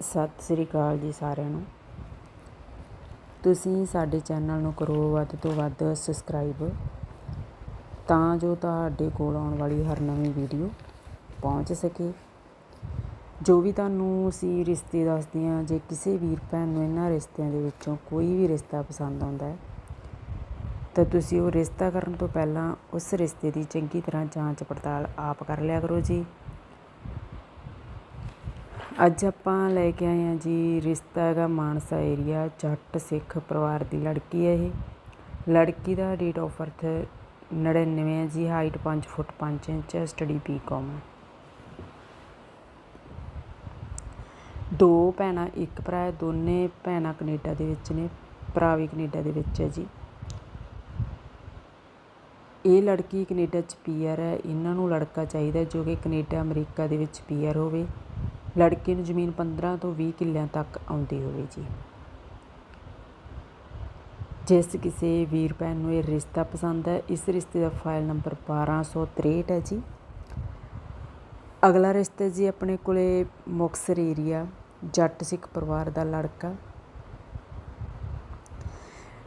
ਸਤਿ ਸ੍ਰੀ ਅਕਾਲ ਜੀ ਸਾਰਿਆਂ ਨੂੰ। ਤੁਸੀਂ ਸਾਡੇ ਚੈਨਲ ਨੂੰ ਕਰੋ ਵੱਧ ਤੋਂ ਵੱਧ ਸਬਸਕ੍ਰਾਈਬ ਤਾਂ ਜੋ ਤੁਹਾਡੇ ਕੋਲ ਆਉਣ ਵਾਲੀ ਹਰ ਨਵੀਂ ਵੀਡੀਓ ਪਹੁੰਚ ਸਕੇ। ਜੋ ਵੀ ਤੁਹਾਨੂੰ ਅਸੀਂ ਰਿਸ਼ਤੇ ਦੱਸਦੇ ਹਾਂ, ਜੇ ਕਿਸੇ ਵੀਰ ਭੈਣ ਨੂੰ ਇਹਨਾਂ ਰਿਸ਼ਤਿਆਂ ਦੇ ਵਿੱਚੋਂ ਕੋਈ ਵੀ ਰਿਸ਼ਤਾ ਪਸੰਦ ਆਉਂਦਾ ਹੈ, ਤਾਂ ਤੁਸੀਂ ਉਹ ਰਿਸ਼ਤਾ ਕਰਨ ਤੋਂ ਪਹਿਲਾਂ ਉਸ ਰਿਸ਼ਤੇ ਦੀ ਚੰਗੀ ਤਰ੍ਹਾਂ ਜਾਂਚ ਪੜਤਾਲ ਆਪ ਕਰ ਲਿਆ ਕਰੋ ਜੀ। ਅੱਜ ਆਪਾਂ ਲੈ ਕੇ ਆਏ ਹਾਂ ਜੀ ਰਿਸ਼ਤਾ ਹੈਗਾ ਮਾਨਸਾ ਏਰੀਆ ਜੱਟ ਸਿੱਖ ਪਰਿਵਾਰ ਦੀ ਲੜਕੀ ਹੈ ਇਹ। ਲੜਕੀ ਦਾ ਡੇਟ ਆਫ ਬਰਥ 99 ਹੈ ਜੀ ਹਾਈਟ 5 ਫੁੱਟ 5 ਇੰਚ ਹੈ ਸਟੱਡੀ ਬੀਕਾਮ ਹੈ। ਦੋ ਭੈਣਾਂ, ਇੱਕ ਭਰਾ ਹੈ, ਦੋਨੇ ਭੈਣਾਂ ਕੈਨੇਡਾ ਦੇ ਵਿੱਚ ਨੇ, ਭਰਾ ਵੀ ਕੈਨੇਡਾ ਦੇ ਵਿੱਚ ਹੈ ਜੀ। ਇਹ ਲੜਕੀ ਕੈਨੇਡਾ 'ਚ ਪੀਆਰ ਹੈ, ਇਹਨਾਂ ਨੂੰ ਲੜਕਾ ਚਾਹੀਦਾ ਜੋ ਕਿ ਕੈਨੇਡਾ ਅਮਰੀਕਾ ਦੇ ਵਿੱਚ ਪੀਆਰ ਹੋਵੇ। ਲੜਕੇ ਨੂੰ ਜ਼ਮੀਨ 15 ਤੋਂ 20 ਕਿੱਲਿਆਂ ਤੱਕ ਆਉਂਦੀ ਹੋਵੇ ਜੀ। ਜਿਸ ਕਿਸੇ ਵੀਰ ਭੈਣ ਨੂੰ ਇਹ ਰਿਸ਼ਤਾ ਪਸੰਦ ਹੈ, ਇਸ ਰਿਸ਼ਤੇ ਦਾ ਫਾਈਲ ਨੰਬਰ 1263 ਹੈ ਜੀ। ਅਗਲਾ ਰਿਸ਼ਤਾ ਜੀ ਆਪਣੇ ਕੋਲੇ ਮੁਕਸਰ ਏਰੀਆ ਜੱਟ ਸਿੱਖ ਪਰਿਵਾਰ ਦਾ ਲੜਕਾ।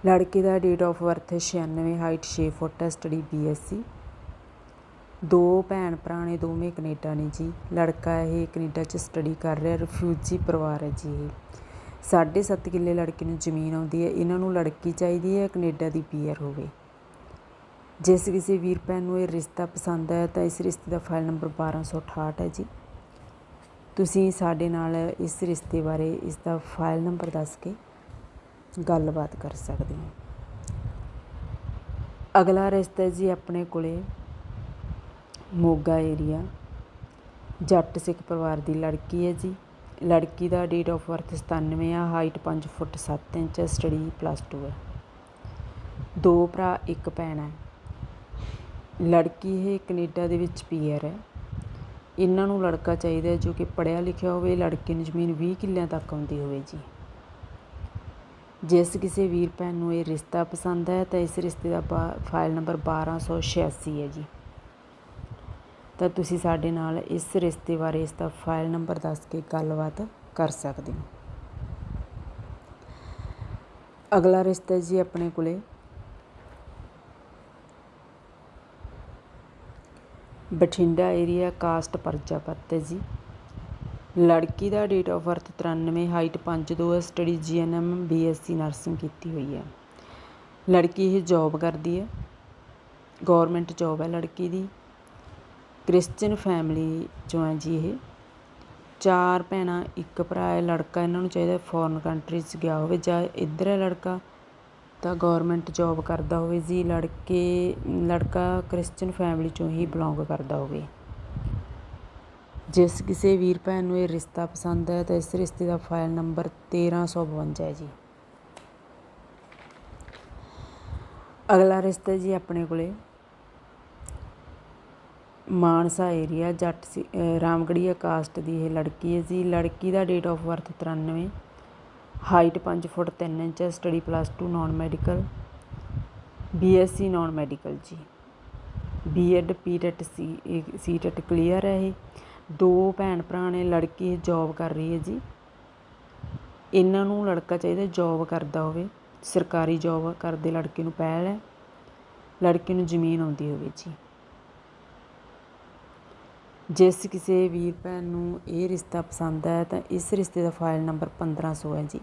ਲੜਕੇ ਦਾ date of birth 96 height 6 foot ਹੈ ਸਟੱਡੀ ਬੀਐਸਸੀ ਦੋ ਭੈਣ ਭਰਾ ਨੇ, ਦੋਵੇਂ ਕੈਨੇਡਾ ਨੇ ਜੀ। ਲੜਕਾ ਇਹ ਕੈਨੇਡਾ 'ਚ ਸਟੱਡੀ ਕਰ ਰਿਹਾ ਰਿਫਿਊਜੀ ਪਰਿਵਾਰ ਹੈ ਜੀ ਇਹ। ਸਾਢੇ ਸੱਤ ਕਿੱਲੇ ਲੜਕੇ ਨੂੰ ਜ਼ਮੀਨ ਆਉਂਦੀ ਹੈ, ਇਹਨਾਂ ਨੂੰ ਲੜਕੀ ਚਾਹੀਦੀ ਹੈ, ਕੈਨੇਡਾ ਦੀ ਪੀਆਰ ਹੋਵੇ। ਜਿਸ ਕਿਸੇ ਵੀਰ ਭੈਣ ਨੂੰ ਇਹ ਰਿਸ਼ਤਾ ਪਸੰਦ ਹੈ ਤਾਂ ਇਸ ਰਿਸ਼ਤੇ ਦਾ ਫਾਈਲ ਨੰਬਰ 1268 ਹੈ ਜੀ। ਤੁਸੀਂ ਸਾਡੇ ਨਾਲ ਇਸ ਰਿਸ਼ਤੇ ਬਾਰੇ ਇਸ ਦਾ ਫਾਈਲ ਨੰਬਰ ਦੱਸ ਕੇ ਗੱਲਬਾਤ ਕਰ ਸਕਦੇ ਹੋ। ਅਗਲਾ ਰਿਸ਼ਤਾ ਜੀ ਆਪਣੇ ਕੋਲੇ ਮੋਗਾ ਏਰੀਆ ਜੱਟ ਸਿੱਖ ਪਰਿਵਾਰ ਦੀ ਲੜਕੀ ਹੈ ਜੀ। ਲੜਕੀ ਦਾ ਡੇਟ ਆਫ ਬਰਥ 97 ਆ height 5 foot 7 inch study plus 2 ਹੈ। ਦੋ ਭਰਾ, ਇੱਕ ਭੈਣ ਹੈ। ਲੜਕੀ ਇਹ ਕੈਨੇਡਾ ਦੇ ਵਿੱਚ ਪੀਆਰ ਹੈ। ਇਹਨਾਂ ਨੂੰ ਲੜਕਾ ਚਾਹੀਦਾ ਜੋ ਕਿ ਪੜ੍ਹਿਆ ਲਿਖਿਆ ਹੋਵੇ, ਲੜਕੇ ਨੂੰ ਜ਼ਮੀਨ 20 ਕਿੱਲਿਆਂ ਤੱਕ ਆਉਂਦੀ ਹੋਵੇ ਜੀ। ਜਿਸ ਕਿਸੇ ਵੀਰ ਭੈਣ ਨੂੰ ਇਹ ਰਿਸ਼ਤਾ ਪਸੰਦ ਹੈ ਤਾਂ ਇਸ ਰਿਸ਼ਤੇ ਦਾ ਫਾਈਲ ਨੰਬਰ 1286 ਹੈ ਜੀ। ਤਾਂ ਤੁਸੀਂ ਸਾਡੇ ਨਾਲ ਇਸ ਰਿਸ਼ਤੇ ਬਾਰੇ ਇਸ ਦਾ ਫਾਈਲ ਨੰਬਰ ਦੱਸ ਕੇ ਗੱਲਬਾਤ ਕਰ ਸਕਦੇ ਹੋ। ਅਗਲਾ ਰਿਸ਼ਤਾ ਜੀ ਆਪਣੇ ਕੋਲੇ। ਬਠਿੰਡਾ ਏਰੀਆ ਕਾਸਟ ਪਰਜਾਪਤ ਹੈ ਜੀ। ਲੜਕੀ ਦਾ ਡੇਟ ਆਫ ਬਰਥ 93 ਹਾਈਟ 52 ਹੈ ਸਟੱਡੀ ਜੀਐਨਐਮ ਬੀਐਸਸੀ ਨਰਸਿੰਗ ਕੀਤੀ ਹੋਈ ਹੈ। ਲੜਕੀ ਇਹ ਜੌਬ ਕਰਦੀ ਹੈ। ਗਵਰਨਮੈਂਟ ਜੌਬ ਹੈ ਲੜਕੀ ਦੀ। ਕ੍ਰਿਸਚਨ ਫੈਮਿਲੀ ਚੋਂ ਹੈ ਜੀ ਇਹ। ਚਾਰ ਭੈਣਾਂ, ਇੱਕ ਭਰਾ ਹੈ, ਲੜਕਾ ਇਹਨਾਂ ਨੂੰ ਚਾਹੀਦਾ ਫੋਰਨ ਕੰਟਰੀ 'ਚ ਗਿਆ ਹੋਵੇ ਜਾਂ ਇੱਧਰ ਹੈ ਲੜਕਾ ਤਾਂ ਗੌਰਮੈਂਟ ਜੋਬ ਕਰਦਾ ਹੋਵੇ ਜੀ, ਲੜਕੇ, ਲੜਕਾ ਕ੍ਰਿਸਚਨ ਫੈਮਿਲੀ ਚੋਂ ਹੀ ਬਿਲੋਂਗ ਕਰਦਾ ਹੋਵੇ। ਜਿਸ ਕਿਸੇ ਵੀਰ ਭੈਣ ਨੂੰ ਇਹ ਰਿਸ਼ਤਾ ਪਸੰਦ ਹੈ ਤਾਂ ਇਸ ਰਿਸ਼ਤੇ ਦਾ ਫਾਈਲ ਨੰਬਰ 1352 ਹੈ ਜੀ। ਅਗਲਾ ਰਿਸ਼ਤਾ ਜੀ ਆਪਣੇ ਕੋਲੇ। ਮਾਨਸਾ ਏਰੀਆ ਜੱਟ ਸੀ ਰਾਮਗੜੀਆ ਕਾਸਟ ਦੀ ਇਹ ਲੜਕੀ ਹੈ ਜੀ। ਲੜਕੀ ਦਾ date of birth 93 height 5 foot 3 inch study plus 2 non medical BSc non medical ਜੀ। BEd PTET C CTET clear ਹੈ ਇਹ। ਦੋ ਭੈਣ ਭਰਾ ਨੇ, ਲੜਕੀ ਜੌਬ ਕਰ ਰਹੀ ਹੈ ਜੀ। ਇਹਨਾਂ ਨੂੰ ਲੜਕਾ ਚਾਹੀਦਾ ਜੌਬ ਕਰਦਾ ਹੋਵੇ, ਸਰਕਾਰੀ ਜੌਬ ਕਰਦੇ ਲੜਕੇ ਨੂੰ ਪਹਿਲ ਹੈ। ਲੜਕੇ ਨੂੰ ਜ਼ਮੀਨ ਆਉਂਦੀ ਹੋਵੇ ਜੀ। ਜਿਸ ਕਿਸੇ ਵੀਰ ਭੈਣ ਨੂੰ ਇਹ ਰਿਸ਼ਤਾ ਪਸੰਦ ਹੈ, ਤਾਂ ਇਸ ਰਿਸ਼ਤੇ ਦਾ ਫਾਈਲ ਨੰਬਰ 1500 ਹੈ ਜੀ।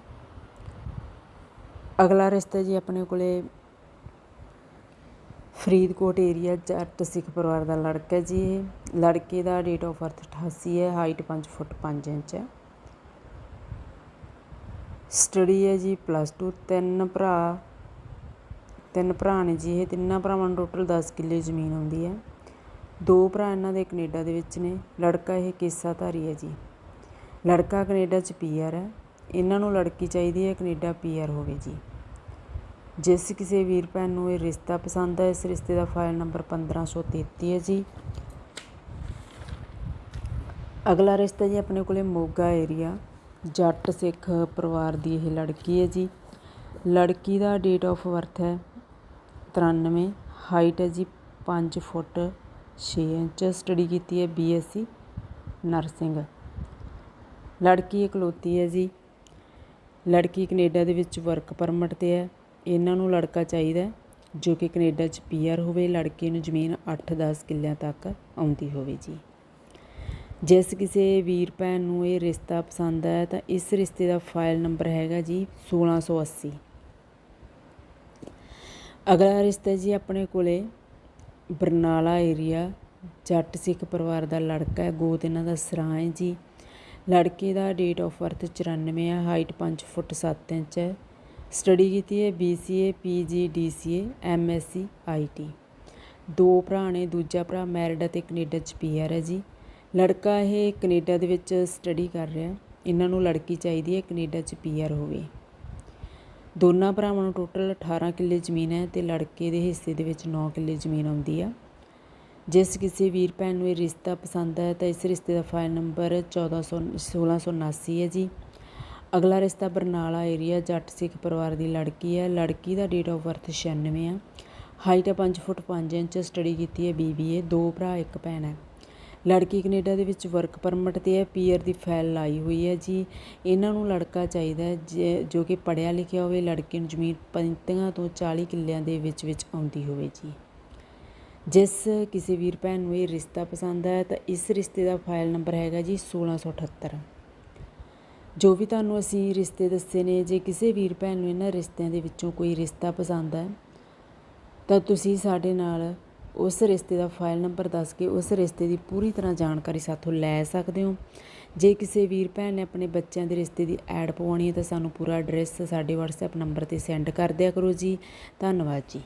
ਅਗਲਾ ਰਿਸ਼ਤਾ ਜੀ ਆਪਣੇ ਕੋਲੇ ਫਰੀਦਕੋਟ ਏਰੀਆ ਜੱਟ ਸਿੱਖ ਪਰਿਵਾਰ ਦਾ ਲੜਕਾ ਜੀ ਇਹ। ਲੜਕੇ ਦਾ ਡੇਟ ਆਫ ਬਰਥ 88 ਹੈ ਹਾਈਟ 5 ਫੁੱਟ 5 ਇੰਚ ਹੈ। ਸਟੱਡੀ ਹੈ ਜੀ ਪਲੱਸ 2 ਤਿੰਨ ਭਰਾ ਤਿੰਨ ਭਰਾ ਨੇ ਜੀ ਇਹ। ਤਿੰਨਾਂ ਭਰਾਵਾਂ ਨੂੰ ਟੋਟਲ 10 ਕਿੱਲੇ ਜ਼ਮੀਨ ਆਉਂਦੀ ਹੈ। ਦੋ ਭਰਾ ਇਹਨਾਂ ਦੇ ਕੈਨੇਡਾ ਦੇ ਵਿੱਚ ਨੇ, ਲੜਕਾ ਇਹ ਕੇਸਾਧਾਰੀ ਹੈ ਜੀ। ਲੜਕਾ ਕੈਨੇਡਾ 'ਚ ਪੀਆਰ ਹੈ, ਇਹਨਾਂ ਨੂੰ ਲੜਕੀ ਚਾਹੀਦੀ ਹੈ ਕੈਨੇਡਾ ਪੀਆਰ ਹੋਵੇ ਜੀ। ਜਿਸ ਕਿਸੇ ਵੀਰ ਭੈਣ ਨੂੰ ਇਹ ਰਿਸ਼ਤਾ ਪਸੰਦ ਹੈ, ਇਸ ਰਿਸ਼ਤੇ ਦਾ ਫਾਈਲ ਨੰਬਰ 1533 ਹੈ ਜੀ। ਅਗਲਾ ਰਿਸ਼ਤਾ ਜੀ ਆਪਣੇ ਕੋਲੇ ਮੋਗਾ ਏਰੀਆ ਜੱਟ ਸਿੱਖ ਪਰਿਵਾਰ ਦੀ ਇਹ ਲੜਕੀ ਹੈ ਜੀ। ਲੜਕੀ ਦਾ ਡੇਟ ਆਫ ਬਰਥ ਹੈ 93 ਹਾਈਟ ਹੈ ਜੀ 5 ਫੁੱਟ 6 ਇੰਚ ਸਟੱਡੀ ਕੀਤੀ ਹੈ ਬੀਐਸਸੀ ਨਰਸਿੰਗ ਲੜਕੀ ਇਕਲੌਤੀ ਹੈ ਜੀ। ਲੜਕੀ ਕੈਨੇਡਾ ਦੇ ਵਿੱਚ ਵਰਕ ਪਰਮਿਟ ਤੇ ਹੈ। ਇਹਨਾਂ ਨੂੰ ਲੜਕਾ ਚਾਹੀਦਾ ਜੋ ਕਿ ਕੈਨੇਡਾ 'ਚ ਪੀਆਰ ਹੋਵੇ। ਲੜਕੀ ਨੂੰ ਜ਼ਮੀਨ 8-10 ਕਿੱਲਿਆਂ ਤੱਕ ਆਉਂਦੀ ਹੋਵੇ ਜੀ। ਜਿਸ ਕਿਸੇ ਵੀਰ ਭੈਣ ਨੂੰ ਇਹ ਰਿਸ਼ਤਾ ਪਸੰਦ ਆਇਆ, ਤਾਂ ਇਸ ਰਿਸ਼ਤੇ ਦਾ ਫਾਈਲ ਨੰਬਰ ਹੈਗਾ ਜੀ 1680 ਅਗਲਾ ਰਿਸ਼ਤਾ ਜੀ ਆਪਣੇ ਕੋਲੇ ਬਰਨਾਲਾ ਏਰੀਆ ਜੱਟ ਸਿੱਖ ਪਰਿਵਾਰ ਦਾ ਲੜਕਾ ਹੈ, ਗੋਤ ਇਹਨਾਂ ਦਾ ਸਰਾਂ ਹੈ ਜੀ। ਲੜਕੇ ਦਾ ਡੇਟ ਆਫ ਬਰਥ 94 ਹੈ ਹਾਈਟ 5 ਫੁੱਟ 7 ਇੰਚ ਹੈ। ਸਟੱਡੀ ਕੀਤੀ ਹੈ BCA PG DCA MSc IT ਦੋ ਭਰਾ ਨੇ, ਦੂਜਾ ਭਰਾ ਮੈਰਿਡ ਅਤੇ ਕੈਨੇਡਾ 'ਚ ਪੀਆਰ ਹੈ ਜੀ। ਲੜਕਾ ਇਹ ਕੈਨੇਡਾ ਦੇ ਵਿੱਚ ਸਟੱਡੀ ਕਰ ਰਿਹਾ। ਇਹਨਾਂ ਨੂੰ ਲੜਕੀ ਚਾਹੀਦੀ ਹੈ ਕੈਨੇਡਾ 'ਚ ਪੀਆਰ ਹੋਵੇ। ਦੋਨਾਂ ਭਰਾਵਾਂ ਨੂੰ ਟੋਟਲ 18 ਕਿੱਲੇ ਜ਼ਮੀਨ ਹੈ ਤੇ ਲੜਕੇ ਦੇ ਹਿੱਸੇ ਦੇ ਵਿੱਚ 9 ਕਿੱਲੇ ਜ਼ਮੀਨ ਆਉਂਦੀ ਆ। ਜਿਸ ਕਿਸੇ ਵੀਰ ਭੈਣ ਨੂੰ ਇਹ ਰਿਸ਼ਤਾ ਪਸੰਦ ਹੈ ਤਾਂ ਇਸ ਰਿਸ਼ਤੇ ਦਾ ਫਾਈਲ ਨੰਬਰ 1400 1679 ਹੈ ਜੀ। ਅਗਲਾ ਰਿਸ਼ਤਾ ਬਰਨਾਲਾ ਏਰੀਆ ਜੱਟ ਸਿੱਖ ਪਰਿਵਾਰ ਦੀ ਲੜਕੀ ਹੈ। ਲੜਕੀ ਦਾ ਡੇਟ ਆਫ ਬਰਥ 96 ਆ। ਹਾਈਟ ਹੈ 5 ਫੁੱਟ 5 ਇੰਚ ਸਟੱਡੀ ਕੀਤੀ ਹੈ ਬੀਬੀਏ ਦੋ ਭਰਾ, ਇੱਕ ਭੈਣ ਹੈ। ਲੜਕੀ ਕੈਨੇਡਾ ਦੇ ਵਿੱਚ ਵਰਕ ਪਰਮਿਟ ਤੇ ਹੈ ਪੀਅਰ ਦੀ ਫਾਈਲ ਲਾਈ ਹੋਈ ਹੈ ਜੀ। ਇਹਨਾਂ ਨੂੰ ਲੜਕਾ ਚਾਹੀਦਾ ਹੈ ਜੇ- ਜੋ ਕਿ ਪੜ੍ਹਿਆ ਲਿਖਿਆ ਹੋਵੇ, ਲੜਕੇ ਨੂੰ ਜ਼ਮੀਨ 35 ਤੋਂ 40 ਕਿੱਲਿਆਂ ਦੇ ਵਿੱਚ ਵਿੱਚ ਆਉਂਦੀ ਹੋਵੇ ਜੀ। ਜਿਸ ਕਿਸੇ ਵੀਰ ਭੈਣ ਨੂੰ ਇਹ ਰਿਸ਼ਤਾ ਪਸੰਦ ਹੈ, ਤਾਂ ਇਸ ਰਿਸ਼ਤੇ ਦਾ ਫਾਈਲ ਨੰਬਰ ਹੈਗਾ ਜੀ 1678 ਜੋ ਵੀ ਤੁਹਾਨੂੰ ਅਸੀਂ ਰਿਸ਼ਤੇ ਦੱਸੇ ਨੇ, ਜੇ ਕਿਸੇ ਵੀਰ ਭੈਣ ਨੂੰ ਇਹਨਾਂ ਰਿਸ਼ਤਿਆਂ ਦੇ ਵਿੱਚੋਂ ਕੋਈ ਰਿਸ਼ਤਾ ਪਸੰਦ ਹੈ, ਤਾਂ ਤੁਸੀਂ ਸਾਡੇ ਨਾਲ ਉਸ ਰਿਸ਼ਤੇ ਦਾ ਫਾਈਲ ਨੰਬਰ ਦੱਸ ਕੇ ਉਸ ਰਿਸ਼ਤੇ ਦੀ ਪੂਰੀ ਤਰ੍ਹਾਂ ਜਾਣਕਾਰੀ ਸਾਥੋਂ ਲੈ ਸਕਦੇ ਹੋ। ਜੇ ਕਿਸੇ ਵੀਰ ਭੈਣ ਨੇ ਆਪਣੇ ਬੱਚਿਆਂ ਦੇ ਰਿਸ਼ਤੇ ਦੀ ਐਡ ਪਵਾਉਣੀ ਹੈ ਤਾਂ ਸਾਨੂੰ ਪੂਰਾ ਐਡਰੈਸ ਸਾਡੇ WhatsApp ਨੰਬਰ ਤੇ ਸੈਂਡ ਕਰ ਦਿਆ ਕਰੋ ਜੀ। ਧੰਨਵਾਦ ਜੀ।